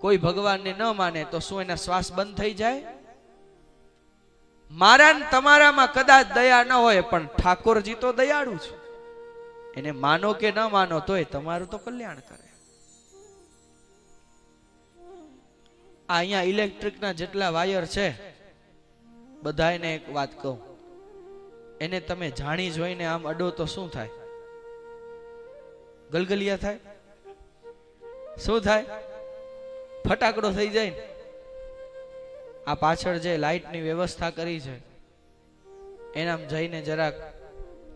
કોઈ ભગવાનને ન માને તો શું એના શ્વાસ બંધ થઈ જાય? મારા તમારામાં કદાચ દયા ન હોય, પણ ઠાકોરજી તો દયાળુ છે. એને માનો કે ન માનો તોય તમારું તો કલ્યાણ કરે. આ અહીંયા ઇલેક્ટ્રિકના જેટલા વાયર છે બધાને એક વાત કહું. એને તમે જાણી જોઈને આમ અડો તો શું થાય? ગલગલિયા થાય? શું થાય? ફટાકડો થઈ જાય ને, આ પાછળ જે લાઈટની વ્યવસ્થા કરી છે, એનામ જઈને જરાક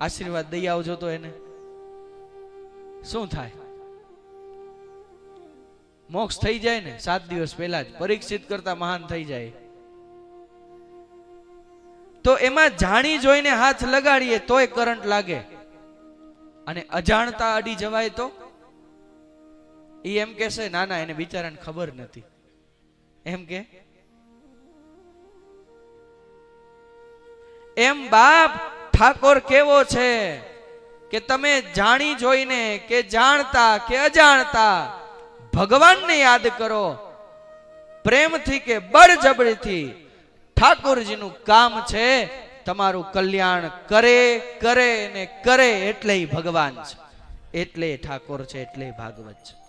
આશીર્વાદ દઈ આવજો તો એને. શું થાય? મોક્ષ થઈ જાય ને, સાત દિવસ પહેલા જ, પરીક્ષિત કરતા મહાન થઈ જાય. તો એમાં જાણી જોઈને હાથ લગાડીએ તોય કરંટ લાગે. અને અજાણતા અડી જવાય તો? ઈ એમ કહેશે ના ના એને બિચારાને ખબર નથી. એમ કે? એમ બાપ ઠાકોર કેવો છે કે તમે જાણી જોઈને કે જાણતા કે અજાણતા ભગવાનને યાદ કરો, પ્રેમથી કે બળજબરીથી ઠાકોરજીનું કામ છે, તમારું કલ્યાણ કરે કરે ને કરે એટલે ભગવાન છે. એટલે ઠાકોર છે, એટલે ભાગવત છે.